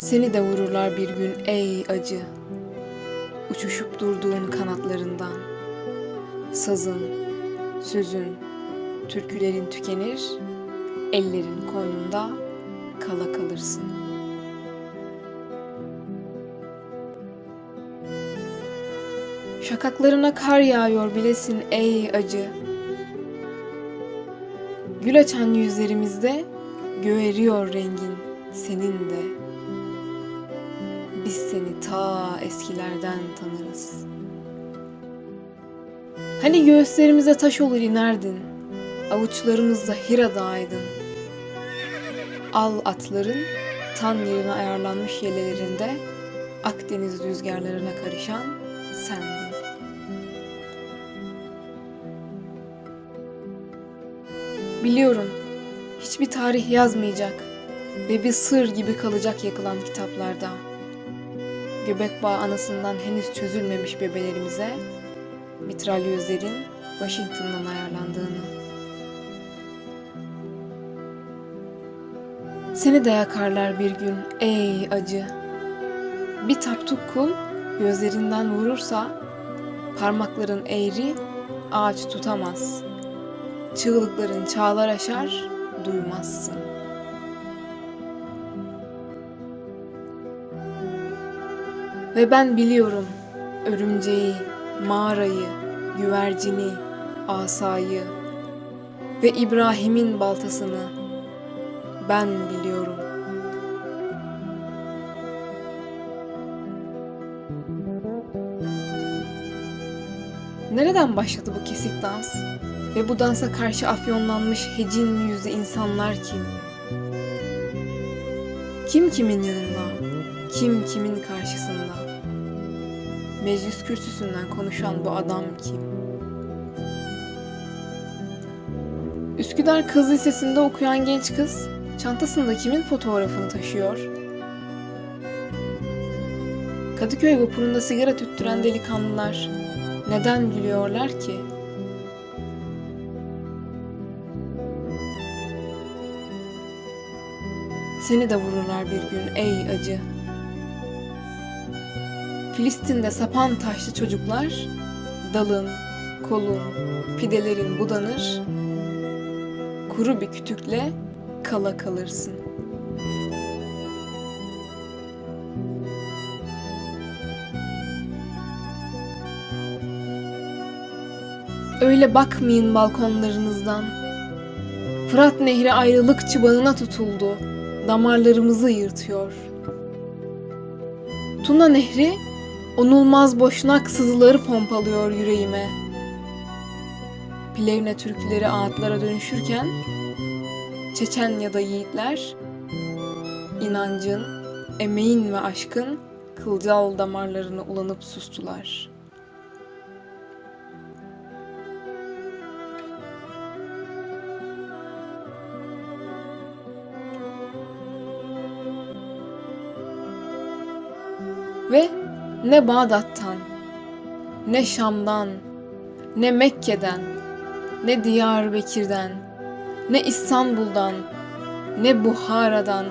Seni de vururlar bir gün ey acı. Uçuşup durduğun kanatlarından. Sazın, sözün, türkülerin tükenir, ellerin koynunda kala kalırsın. Şakaklarına kar yağıyor bilesin ey acı. Gül açan yüzlerimizde göğeriyor rengin senin de. Biz seni ta eskilerden tanırız. Hani göğüslerimize taş olur inerdin, avuçlarımızda Hira dağıydın. Al atların tan yerine ayarlanmış yelelerinde Akdeniz rüzgarlarına karışan sendin. Biliyorum hiçbir tarih yazmayacak ve bir sır gibi kalacak yakılan kitaplarda. Göbek bağı anasından henüz çözülmemiş bebelerimize mitralyözlerin Washington'dan ayarlandığını. Seni de yakarlar bir gün ey acı. Bir taptuk kul gözlerinden vurursa parmakların eğri ağaç tutamaz. Çığlıkların çağlar aşar duymazsın. Ve ben biliyorum örümceği, mağarayı, güvercini, asayı ve İbrahim'in baltasını ben biliyorum. Nereden başladı bu kesik dans? Ve bu dansa karşı afyonlanmış hecin yüzlü insanlar kim? Kim kimin yanında? Kim kimin karşısında? Meclis kürsüsünden konuşan bu adam kim? Üsküdar Kız Lisesi'nde okuyan genç kız çantasında kimin fotoğrafını taşıyor? Kadıköy vapurunda sigara tüttüren delikanlılar neden gülüyorlar ki? Seni de vururlar bir gün ey acı. Filistin'de sapan taşlı çocuklar dalın, kolun, pidelerin budanır. Kuru bir kütükle kala kalırsın. Öyle bakmayın balkonlarınızdan. Fırat Nehri ayrılık çıbanına tutuldu. Damarlarımızı yırtıyor. Tuna Nehri onulmaz boşnak sızıları pompalıyor yüreğime. Plevne türküleri ağıtlara dönüşürken Çeçen ya da yiğitler inancın, emeğin ve aşkın kılcal damarlarına ulanıp sustular.'' Ve ne Bağdat'tan, ne Şam'dan, ne Mekke'den, ne Diyarbakır'dan, ne İstanbul'dan, ne Buhara'dan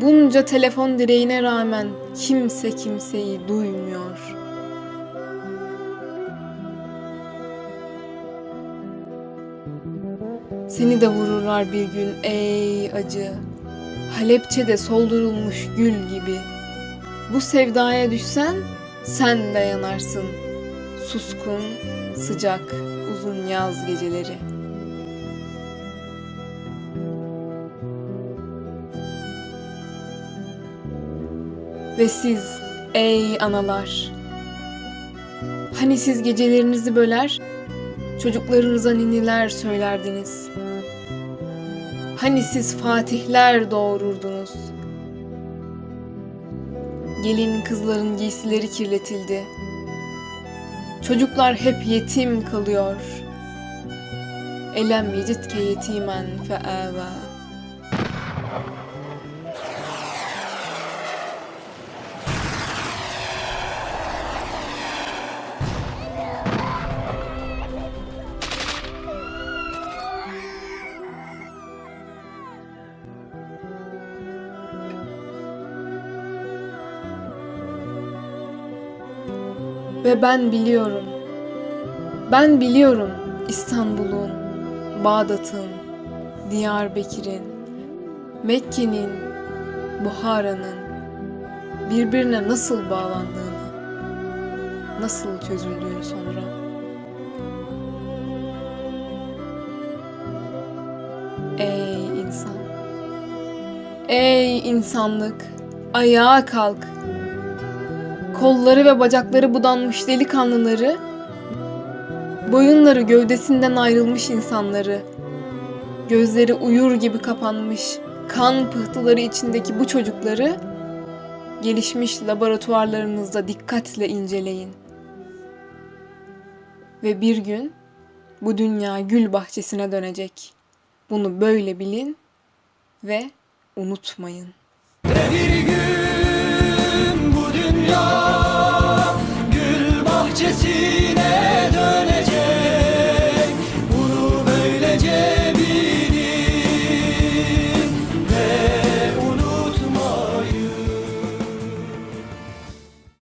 bunca telefon direğine rağmen kimse kimseyi duymuyor. Seni de vururlar bir gün ey acı. Halepçe'de soldurulmuş gül gibi.'' Bu sevdaya düşsen sen de yanarsın. Suskun, sıcak, uzun yaz geceleri. Ve siz ey analar Hani siz gecelerinizi böler Çocuklarınıza niniler söylerdiniz Hani siz fatihler doğururdunuz Gelin kızların giysileri kirletildi. Çocuklar hep yetim kalıyor. Elem yecitke yetimen fe'ava. Ve ben biliyorum. Ben biliyorum İstanbul'un, Bağdat'ın, Diyarbakır'ın, Mekke'nin, Buhara'nın birbirine nasıl bağlandığını, nasıl çözüldüğünü sonra. Ey insan! Ey insanlık! Ayağa kalk! Kolları ve bacakları budanmış delikanlıları, boyunları gövdesinden ayrılmış insanları, gözleri uyur gibi kapanmış, kan pıhtıları içindeki bu çocukları gelişmiş laboratuvarlarınızda dikkatle inceleyin. Ve bir gün bu dünya gül bahçesine dönecek. Bunu böyle bilin ve unutmayın. Bir gün bu dünya Jesus.